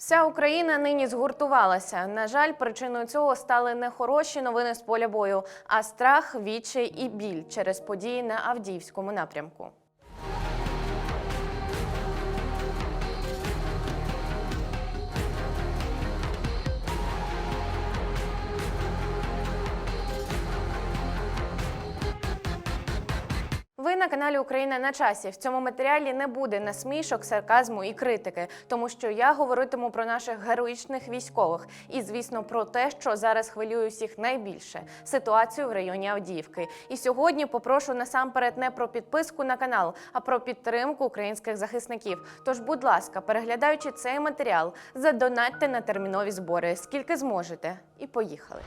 Вся Україна нині згуртувалася. На жаль, причиною цього стали не хороші новини з поля бою, а страх, відчай і біль через події на Авдіївському напрямку. Ви на каналі Україна на часі. В цьому матеріалі не буде насмішок, сарказму і критики, тому що я говоритиму про наших героїчних військових і, звісно, про те, що зараз хвилює всіх найбільше ситуацію в районі Авдіївки. І сьогодні попрошу насамперед не про підписку на канал, а про підтримку українських захисників. Тож, будь ласка, переглядаючи цей матеріал, задонатьте на термінові збори, скільки зможете, і поїхали.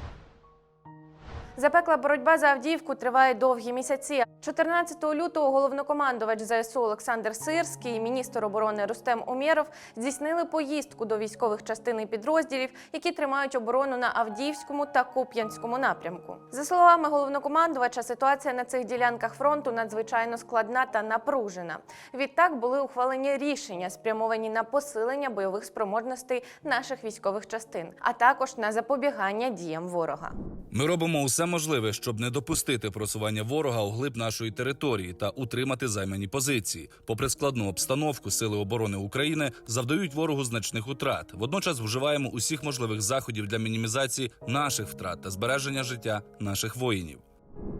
Запекла боротьба за Авдіївку триває довгі місяці. 14 лютого головнокомандувач ЗСУ Олександр Сирський і міністр оборони Рустем Умєров здійснили поїздку до військових частин і підрозділів, які тримають оборону на Авдіївському та Куп'янському напрямку. За словами головнокомандувача, ситуація на цих ділянках фронту надзвичайно складна та напружена. Відтак були ухвалені рішення, спрямовані на посилення бойових спроможностей наших військових частин, а також на запобігання діям ворога. Ми робимо усе можливе, щоб не допустити просування ворога у глиб нашої території та утримати займані позиції. Попри складну обстановку, сили оборони України завдають ворогу значних утрат. Водночас вживаємо усіх можливих заходів для мінімізації наших втрат та збереження життя наших воїнів.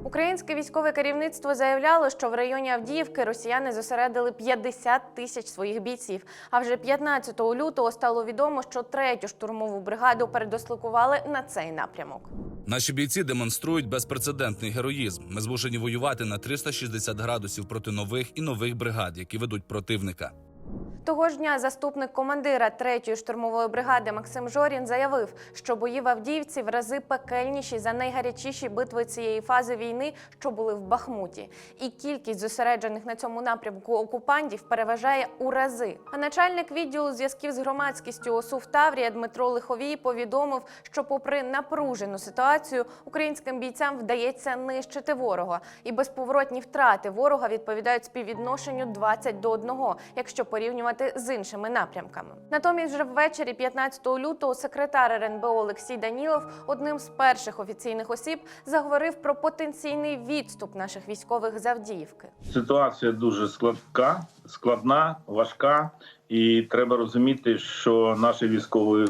Українське військове керівництво заявляло, що в районі Авдіївки росіяни зосередили 50 тисяч своїх бійців. А вже 15 лютого стало відомо, що третю штурмову бригаду передослокували на цей напрямок. Наші бійці демонструють безпрецедентний героїзм. Ми змушені воювати на 360 градусів проти нових і нових бригад, які ведуть противника. Того ж дня заступник командира 3-ї штурмової бригади Максим Жорін заявив, що бої в Авдіївці в рази пекельніші за найгарячіші битви цієї фази війни, що були в Бахмуті. І кількість зосереджених на цьому напрямку окупантів переважає у рази. А начальник відділу зв'язків з громадськістю ОСУ в Таврія Дмитро Лиховій повідомив, що, попри напружену ситуацію, українським бійцям вдається нищити ворога, і безповоротні втрати ворога відповідають співвідношенню 20 до 1, якщо порівнювати з іншими напрямками. Натомість, вже ввечері 15 лютого секретар РНБО Олексій Данілов одним з перших офіційних осіб заговорив про потенційний відступ наших військових з Авдіївки. Ситуація дуже складка, складна, важка, і треба розуміти, що наші військові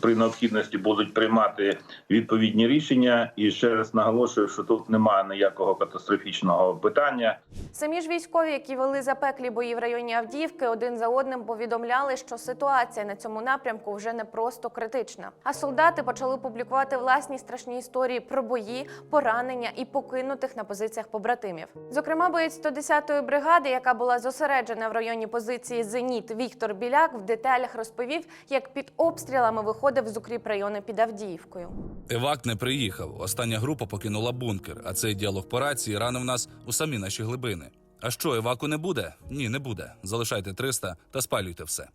при необхідності будуть приймати відповідні рішення. І ще раз наголошую, що тут немає ніякого катастрофічного питання. Самі ж військові, які вели запеклі бої в районі Авдіївки, один за одним повідомляли, що ситуація на цьому напрямку вже не просто критична. А солдати почали публікувати власні страшні історії про бої, поранення і покинутих на позиціях побратимів. Зокрема, боєць 110-ї бригади, яка була зосереджена в районі позиції Зеніт Віктор Біляк, в деталях розповів, як під обстрілами виходив з укріп району під Авдіївкою. Евак не приїхав. Остання група покинула бункер, а цей діалог по рації ранив нас у самі наші глибини. А що, еваку не буде? Ні, не буде. Залишайте 300 та спалюйте все.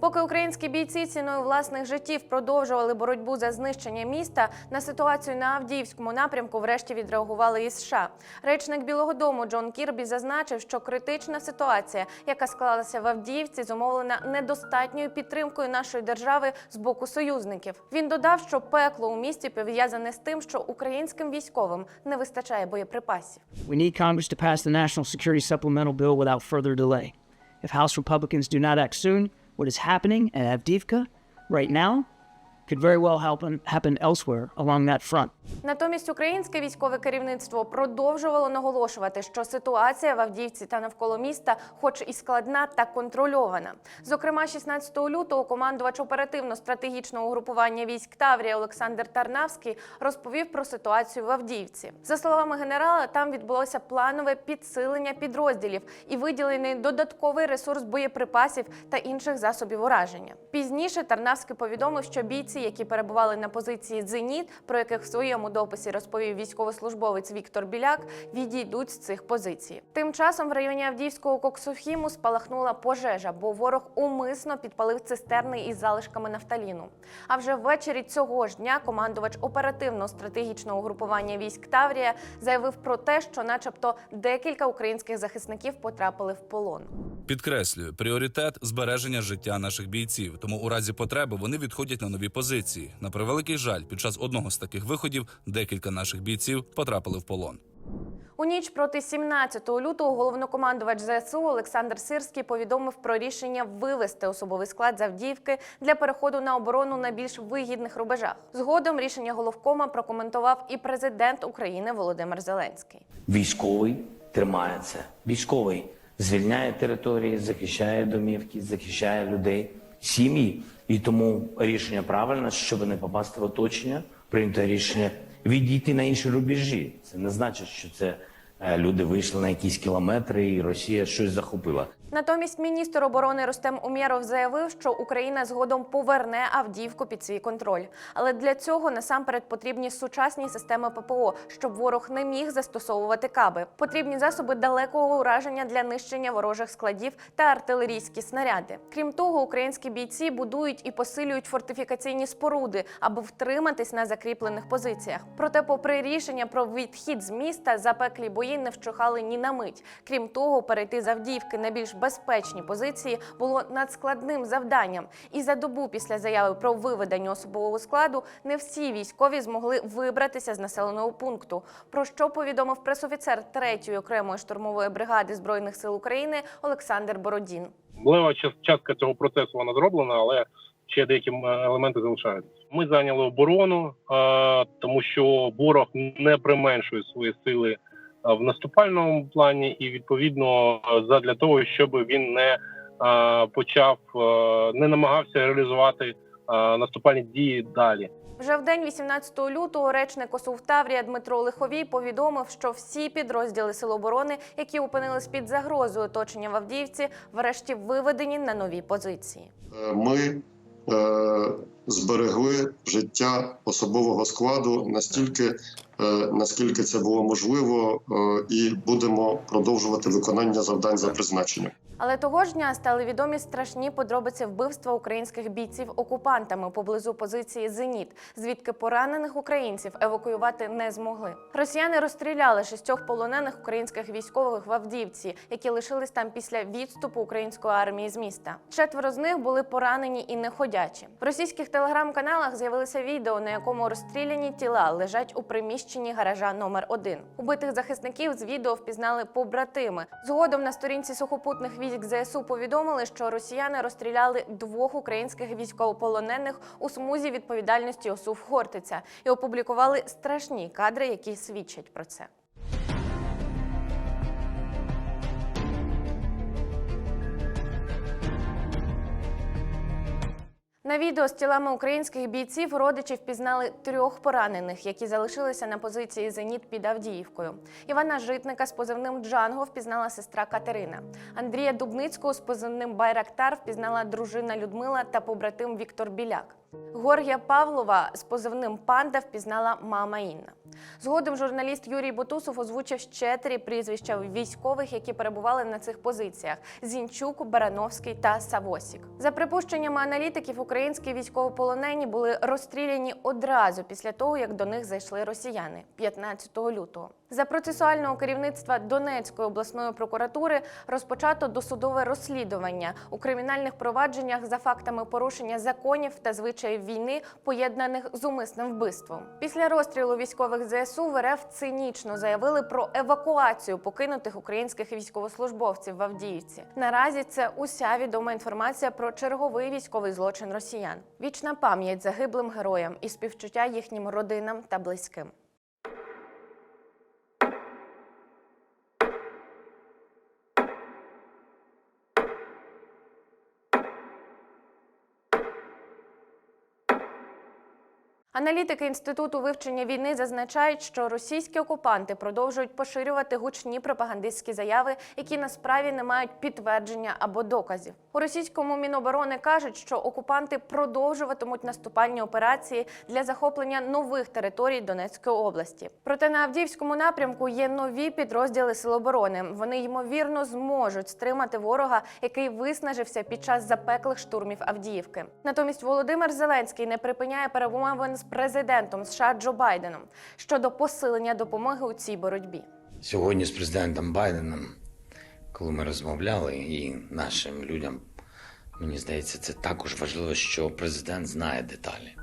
Поки українські бійці ціною власних життів продовжували боротьбу за знищення міста, на ситуацію на Авдіївському напрямку врешті відреагували і США. Речник Білого Дому Джон Кірбі зазначив, що критична ситуація, яка склалася в Авдіївці, зумовлена недостатньою підтримкою нашої держави з боку союзників. Він додав, що пекло у місті пов'язане з тим, що українським військовим не вистачає боєприпасів. We need Congress to pass the National Security Supplemental Bill without further delay. If House Republicans do not act soon, what is happening at Avdiivka right now could very well happen, happen elsewhere along that front. Натомість українське військове керівництво продовжувало наголошувати, що ситуація в Авдіївці та навколо міста, хоч і складна та контрольована. Зокрема, 16 лютого командувач оперативно-стратегічного угрупування військ Таврія Олександр Тарнавський розповів про ситуацію в Авдіївці. За словами генерала, там відбулося планове підсилення підрозділів і виділений додатковий ресурс боєприпасів та інших засобів ураження. Пізніше Тарнавський повідомив, що бійці які перебували на позиції Зеніт, про яких в своєму дописі розповів військовослужбовець Віктор Біляк, відійдуть з цих позицій. Тим часом в районі Авдіївського коксохіму спалахнула пожежа, бо ворог умисно підпалив цистерни із залишками нафталіну. А вже ввечері цього ж дня командувач оперативно-стратегічного групування військ Таврія заявив про те, що, начебто, декілька українських захисників потрапили в полон. Підкреслюю, пріоритет збереження життя наших бійців. Тому у разі потреби вони відходять на нові позиції. На превеликий жаль, під час одного з таких виходів декілька наших бійців потрапили в полон. У ніч проти 17 лютого головнокомандувач ЗСУ Олександр Сирський повідомив про рішення вивести особовий склад з Авдіївки для переходу на оборону на більш вигідних рубежах. Згодом рішення головкома прокоментував і президент України Володимир Зеленський. Військовий тримається. Військовий звільняє території, захищає домівки, захищає людей, сім'ї. І тому рішення правильне, щоб не попасти в оточення, прийнято рішення відійти на інші рубежі. Це не значить, що це люди вийшли на якісь кілометри, і Росія щось захопила. Натомість міністр оборони Рустем Умєров заявив, що Україна згодом поверне Авдіївку під свій контроль. Але для цього насамперед потрібні сучасні системи ППО, щоб ворог не міг застосовувати каби. Потрібні засоби далекого ураження для нищення ворожих складів та артилерійські снаряди. Крім того, українські бійці будують і посилюють фортифікаційні споруди, аби втриматись на закріплених позиціях. Проте, попри рішення про відхід з міста, запеклі бої не вщухали ні на мить. Крім того, перейти з на більш безпечні позиції було надскладним завданням. І за добу після заяви про виведення особового складу не всі військові змогли вибратися з населеного пункту. Про що повідомив пресофіцер 3-ї окремої штурмової бригади збройних сил України Олександр Бородін. Лева час- частка цього процесу вона зроблена, але ще деякі елементи залишаються. Ми зайняли оборону, е, тому що ворог не применшує свої сили е, в наступальному плані, і відповідно е, задля того, щоб він не е, почав, е, не намагався реалізувати е, наступальні дії далі. Вже в день 18 лютого речник ОСУ Таврія Дмитро Лиховій повідомив, що всі підрозділи Сил оборони, які опинились під загрозою оточення в Авдіївці, врешті виведені на нові позиції. Е, ми е, зберегли життя особового складу настільки, е, наскільки це було можливо, е, і будемо продовжувати виконання завдань за призначенням. Але того ж дня стали відомі страшні подробиці вбивства українських бійців окупантами поблизу позиції Зеніт, звідки поранених українців евакуювати не змогли. Росіяни розстріляли шістьох полонених українських військових в Авдіївці, які лишились там після відступу української армії з міста. Четверо з них були поранені і неходячі. В російських телеграм-каналах з'явилися відео, на якому розстріляні тіла лежать у приміщенні гаража номер 1 Убитих захисників з відео впізнали побратими. Згодом на сторінці сухопутних військ ЗСУ повідомили, що росіяни розстріляли двох українських військовополонених у смузі відповідальності ОСУВ Хортиця і опублікували страшні кадри, які свідчать про це. На відео з тілами українських бійців родичі впізнали трьох поранених, які залишилися на позиції Зеніт під Авдіївкою. Івана Житника з позивним Джанго впізнала сестра Катерина. Андрія Дубницького з позивним Байрактар впізнала дружина Людмила та побратим Віктор Біляк. Горгія Павлова з позивним Панда впізнала мама Інна. Згодом журналіст Юрій Бутусов озвучив ще три прізвища військових, які перебували на цих позиціях: Зінчук, Барановський та Савосік. За припущеннями аналітиків, українські військовополонені були розстріляні одразу після того, як до них зайшли росіяни 15 лютого. За процесуального керівництва Донецької обласної прокуратури розпочато досудове розслідування у кримінальних провадженнях за фактами порушення законів та звичаїв війни, поєднаних з умисним вбивством. Після розстрілу військових ЗСУ в РФ цинічно заявили про евакуацію покинутих українських військовослужбовців в Авдіївці. Наразі це уся відома інформація про черговий військовий злочин росіян. Вічна пам'ять загиблим героям і співчуття їхнім родинам та близьким. Аналітики інституту вивчення війни зазначають, що російські окупанти продовжують поширювати гучні пропагандистські заяви, які насправді не мають підтвердження або доказів. У російському міноборони кажуть, що окупанти продовжуватимуть наступальні операції для захоплення нових територій Донецької області. Проте на Авдіївському напрямку є нові підрозділи Сил оборони. Вони ймовірно зможуть стримати ворога, який виснажився під час запеклих штурмів Авдіївки. Натомість Володимир Зеленський не припиняє перемовин з президентом США Джо Байденом щодо посилення допомоги у цій боротьбі. Сьогодні з президентом Байденом, коли ми розмовляли, і нашим людям, мені здається, це також важливо, що президент знає деталі.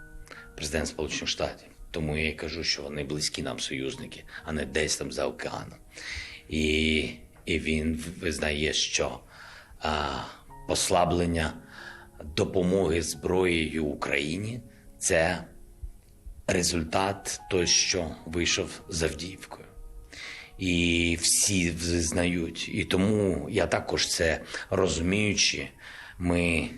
Президент Сполучених Штатів. Тому я і кажу, що вони близькі нам союзники, а не десь там за океаном. І, і він визнає, що а, послаблення допомоги зброєю Україні це результат той, що вийшов з Авдіївкою і всі знають. І тому я також це розуміючи, ми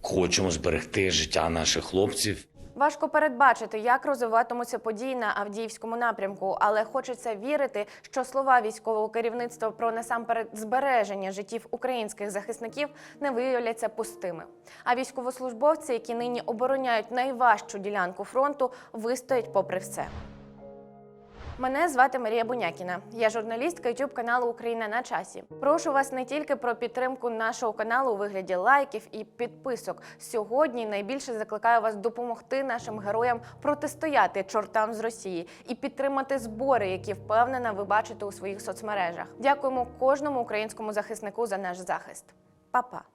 хочемо зберегти життя наших хлопців. Важко передбачити, як розвиватимуться події на Авдіївському напрямку, але хочеться вірити, що слова військового керівництва про насамперед збереження життів українських захисників не виявляться пустими. А військовослужбовці, які нині обороняють найважчу ділянку фронту, вистоять попри все. Мене звати Марія Бунякіна. Я журналістка youtube каналу Україна на часі. Прошу вас не тільки про підтримку нашого каналу у вигляді лайків і підписок. Сьогодні найбільше закликаю вас допомогти нашим героям протистояти чортам з Росії і підтримати збори, які впевнена ви бачите у своїх соцмережах. Дякуємо кожному українському захиснику за наш захист. Па-па!